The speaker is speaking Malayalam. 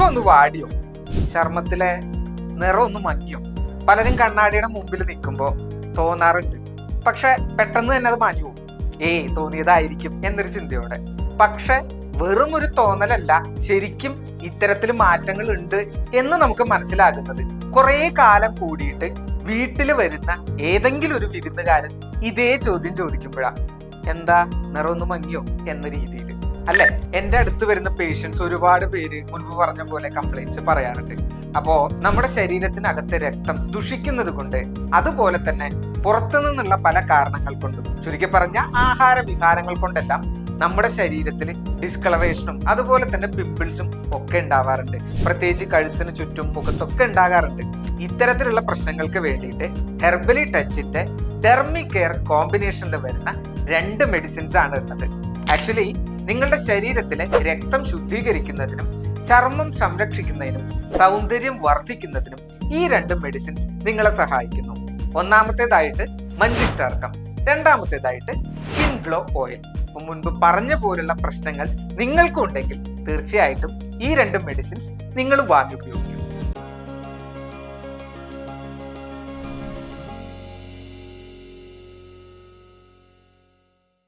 മുഖം ഒന്ന് വാടിയോ? ചർമ്മത്തിലെ നിറം ഒന്ന് മങ്ങിയോ? പലരും കണ്ണാടിയുടെ മുമ്പിൽ നിൽക്കുമ്പോൾ തോന്നാറുണ്ട്. പക്ഷെ പെട്ടെന്ന് തന്നെ അത് മാഞ്ഞു പോകും. ഏയ് തോന്നിയതായിരിക്കും എന്നൊരു ചിന്തയോടെ. പക്ഷെ വെറും ഒരു തോന്നലല്ല ശരിക്കും ഇത്തരത്തിൽ മാറ്റങ്ങൾ ഉണ്ട് എന്ന് നമുക്ക് മനസ്സിലാകുന്നത്. കുറേ കാലം കൂടിയിട്ട് വീട്ടിൽ വരുന്ന ഏതെങ്കിലും ഒരു വിരുന്നുകാരൻ ഇതേ ചോദ്യം ചോദിക്കുമ്പോഴാണ് എന്താ നിറമൊന്ന് മങ്ങിയോ? എന്ന രീതിയിൽ അല്ലെ? എന്റെ അടുത്ത് വരുന്ന പേഷ്യൻസ് ഒരുപാട് പേര് മുൻപ് പറഞ്ഞ പോലെ കംപ്ലൈന്റ്സ് പറയാറുണ്ട്. അപ്പോ നമ്മുടെ ശരീരത്തിനകത്തെ രക്തം ദുഷിക്കുന്നത് കൊണ്ട് അതുപോലെ തന്നെ പുറത്തു നിന്നുള്ള പല കാരണങ്ങൾ കൊണ്ടും ചുരുക്കി പറഞ്ഞ ആഹാര വിഹാരങ്ങൾ കൊണ്ടെല്ലാം നമ്മുടെ ശരീരത്തിൽ ഡിസ്കളറേഷനും അതുപോലെ തന്നെ പിമ്പിൾസും ഒക്കെ ഉണ്ടാവാറുണ്ട്. പ്രത്യേകിച്ച് കഴുത്തിന് ചുറ്റും മുഖത്തൊക്കെ ഉണ്ടാകാറുണ്ട്. ഇത്തരത്തിലുള്ള പ്രശ്നങ്ങൾക്ക് വേണ്ടിയിട്ട് ഹെർബലി ടച്ചിന്റെ ഡെർമി കെയർ കോമ്പിനേഷനിൽ വരുന്ന രണ്ട് മെഡിസിൻസ് ആണ് ഉള്ളത്. ആക്ച്വലി നിങ്ങളുടെ ശരീരത്തിലെ രക്തം ശുദ്ധീകരിക്കുന്നതിനും ചർമ്മം സംരക്ഷിക്കുന്നതിനും സൗന്ദര്യം വർദ്ധിക്കുന്നതിനും ഈ രണ്ട് മെഡിസിൻസ് നിങ്ങളെ സഹായിക്കുന്നു. ഒന്നാമത്തേതായിട്ട് മഞ്ചിഷ്ടാർക്കം രണ്ടാമത്തേതായിട്ട് സ്കിൻ ഗ്ലോ ഓയിൽ. മുൻപ് പറഞ്ഞ പോലുള്ള പ്രശ്നങ്ങൾ നിങ്ങൾക്കുണ്ടെങ്കിൽ തീർച്ചയായിട്ടും ഈ രണ്ട് മെഡിസിൻസ് നിങ്ങൾ വാങ്ങി ഉപയോഗിക്കും.